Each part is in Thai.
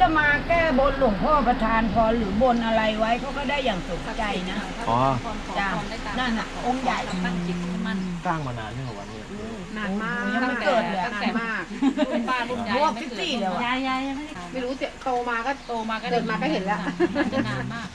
จะมาแก้บนหลวงพ่อประธานพรหรือบนอะไรไว้เขาก็ได้อย่างสุขใจนะ อ๋อ จ้ะนั่นน่ะองค์ใหญ่ ตั้งจิตมุ่งมั่นสร้างมานานนี่เหรอวันนี้นานมากยังไม่เกิดเลยนานมากรุ่นป้ารุ่นยายพวกพิตตี้แล้วอะยายยายยังไม่ได้ไม่รู้เจโตมาก็โตมาก็เกิดมาก็เห็นแล้วน่าจะนานมาก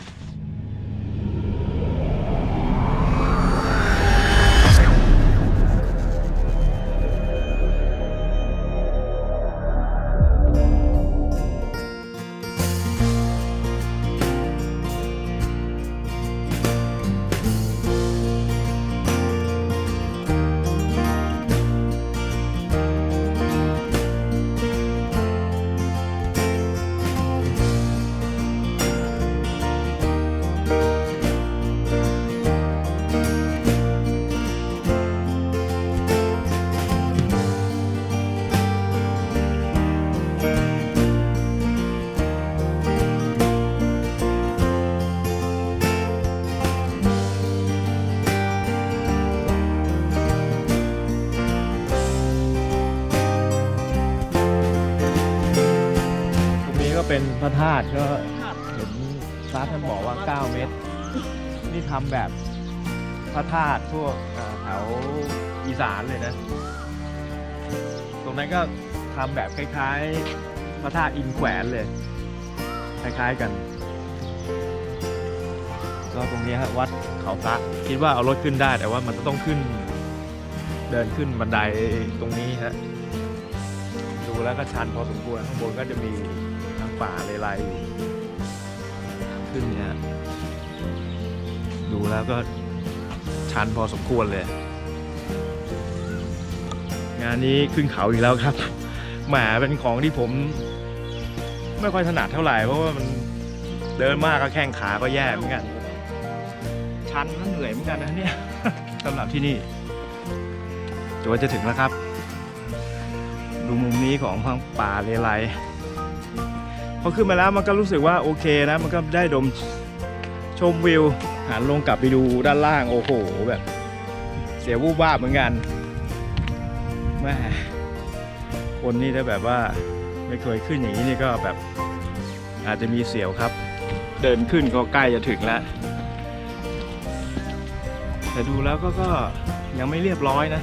เป็นพระธาตุก็เห็นพระท่านบอกว่า 9 เมตร นี่ทำแบบพระธาตุพวกเอ่อแถวอีสานเลยนะ ตรงนั้นก็ทำแบบคล้ายๆ พระธาตุอินแขวนเลย คล้ายๆกัน ก็ตรงนี้ฮะวัดเขาพระคิดว่าเอารถขึ้นได้แต่ว่ามันต้องขึ้น เดินขึ้นบันไดตรงนี้ฮะดูแล้วก็ชันพอสมควรข้างบนก็จะมีทาง ป่าเลไลอยู่ขึ้นเนี่ยดูแล้วก็ชันพอสมควรเลย งานนี้ขึ้นเขาอีกแล้วครับแหมเป็นของที่ผม ไม่ค่อยถนัดเท่าไหร่เพราะว่ามันเดินมากก็แข้งขาก็แย่เหมือนกัน ชันก็เหนื่อยเหมือนกันนะเนี่ยสำหรับที่นี่ตัวจะถึงแล้วครับ ดูมุมนี้ของพังป่าเลไล พอขึ้นมาแล้วมันก็รู้สึกว่าโอเคนะมันก็ได้ดมชมวิวหันลงกลับไปดูด้านล่างโอ้โหแบบ เสียวูบวาบเหมือนกันแม่คนนี่ถ้าแบบว่าไม่เคยขึ้นอย่างนี้นี่ก็แบบอาจจะมีเสียวครับ เดินขึ้นก็ใกล้จะถึงแล้ว แต่ดูแล้วก็ก็ยังไม่เรียบร้อยนะ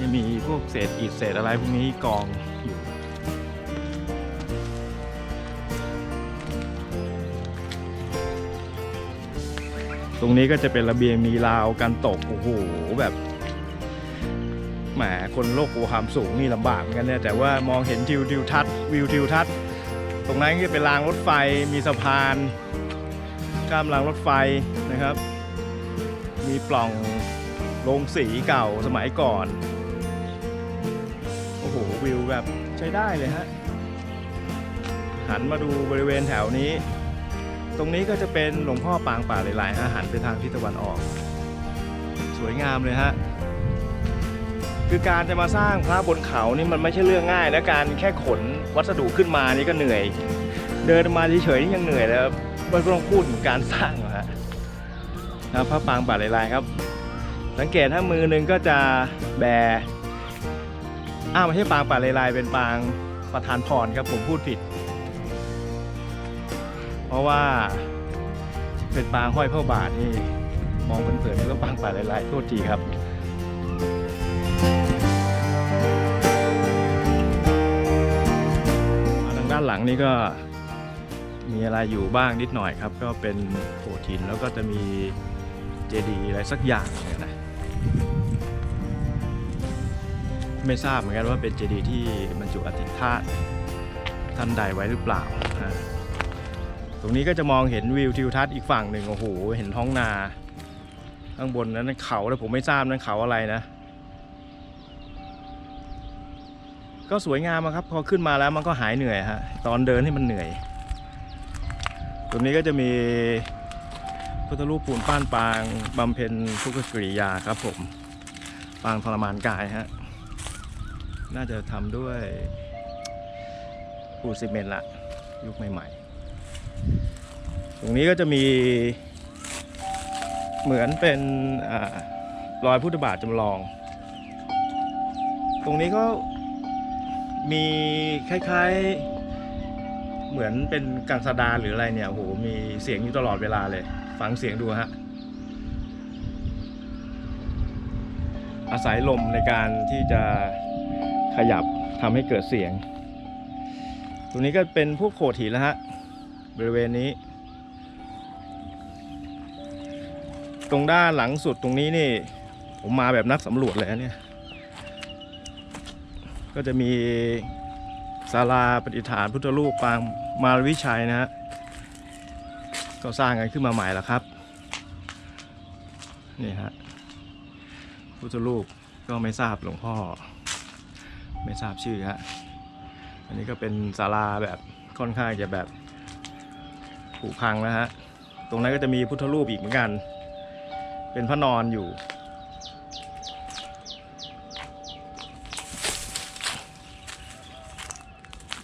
ยังมีพวกเศษอิฐเศษอะไรพวกนี้กองอยู่ ตรงนี้ก็จะเป็นระเบียงมีราวกันตกโอ้โหแบบแหมคนโลกกลัวความสูงนี่ลำบากเหมือนกันเนี่ยแต่ว่ามองเห็นทิวทิวทัศน์วิวทิวทัศน์ตรงนั้นก็เป็นรางรถไฟมีสะพานข้ามรางรถไฟนะครับ มีปล่องโรงสีเก่าสมัยก่อนโอ้โหวิวแบบใช้ได้เลยฮะหันมาดูบริเวณแถวนี้ ตรงนี้ก็จะเป็นหลวงพ่อปางป่าหลายๆฮะหันไปทางทิศตะวันออก สวยงามเลยฮะคือการจะมาสร้างพระบนเขานี่มันไม่ใช่เรื่องง่ายนะการแค่ขนวัสดุขึ้นมานี่ก็เหนื่อย เดินมาเฉยๆนี่ยังเหนื่อยแล้วไม่ต้องพูดถึงการสร้างหรอฮะนะพระปางป่าหลายๆครับ สังเกตถ้ามือหนึงก็จะแบอ้าวไม่ใช่ปางป่าเลไลเป็นปางประธานพรครับผมพูดผิด ราะว่าเป็นปางห้อยพระบาทนี่มองเผินๆก็ปางป่าเลไลโทษทีครับทางด้านหลังนี่ก็มีอะไรอยู่บ้างนิดหน่อยครับ ก็เป็นโขดหินแล้วก็จะมีเจดีย์อะไรสักอย่างเนี่ยนะไม่ทราบเหมือนกันว่าเป็นเจดีย์ที่บรรจุอธิธาตุท่านใดไว้หรือเปล่านะ รงนี้ก็จะมองเห็นวิวทิวทัศน์อีกฝั่งหนึ่งโอ้โหเห็นท้องนา ข้างบนนั้นเขาแต่ผมไม่ทราบนั้นเขาอะไรนะ ก็สวยงามครับพอขึ้นมาแล้วมันก็หายเหนื่อยฮะตอนเดินให้มันเหนื่อย ตรงนี้ก็จะมีพุทธรูปปูนป้านปางบำเพ็ญทุกขกิริยาครับผมปางทรมานกายฮะน่าจะทำด้วยปูนซีเมนต์ละยุคใหม่ๆ ตรงนี้ก็จะมีเหมือนเป็นอรอยพุทธบาทจำลอง ตรงนี้ก็มีคล้ายๆเหมือนเป็นกังสดาหรืออะไรเนี่ยโอ้โหมีเสียงอยู่ตลอดเวลาเลย ฟังเสียงดูฮะอาศัยลมในการที่จะขยับทำให้เกิดเสียง ตรงนี้ก็เป็นพวกโขดหินแล้วฮะบริเวณนี้ ตรงด้านหลังสุดตรงนี้นี่ ผมมาแบบนักสำรวจเลยนะเนี่ย ก็จะมีศาลาปฏิฐานพุทธรูปปางมารวิชัยนะฮะก็สร้างกันขึ้นมาใหม่แล้วครับ นี่ฮะพุทธรูปก็ไม่ทราบหลวงพ่อ ไม่ทราบชื่อฮะอันนี้ก็เป็นศาลาแบบค่อนข้างจะแบบผุพังนะฮะ ตรงนั้นก็จะมีพุทธรูปอีกเหมือนกัน เป็นพระนอนอยู่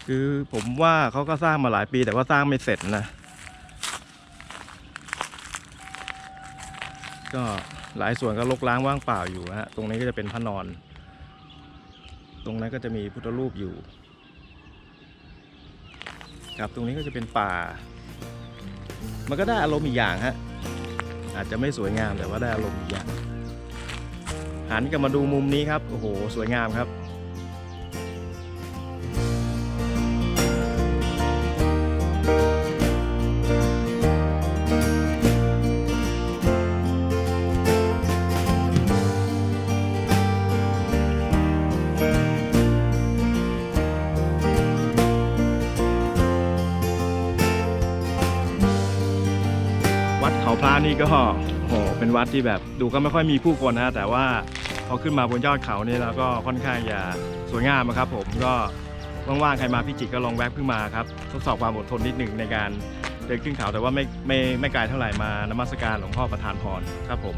คือผมว่าเขาก็สร้างมาหลายปีแต่ว่าสร้างไม่เสร็จนะ ก็หลายส่วนก็ลกล้างว่างเปล่าอยู่ฮะ ตรงนี้ก็จะเป็นพระนอน ตรงนั้นก็จะมีพุทธรูปอยู่ครับตรงนี้ก็จะเป็นป่า มันก็ได้อารมณ์อีกอย่างฮะ อาจจะไม่สวยงามแต่ว่าได้อารมณ์อีกอย่างหันกลับมาดูมุมนี้ครับ โอ้โห สวยงามครับ เขาพระนี่ก็โอ้โหเป็นวัดที่แบบดูก็ไม่ค่อยมีผู้คนนะแต่ว่าพอขึ้นมาบนยอดเขานี่แล้วก็ค่อนข้างจะสวยงามอะครับ ผมก็ว่างๆใครมาพิจิตรก็ลองแวะขึ้นมาครับทดสอบความอดทนนิดหนึ่งในการเดินขึ้นเขาแต่ว่าไม่ไม่ไม่ไกลเท่าไหร่มานมัสการหลวงพ่อประธานพรครับผม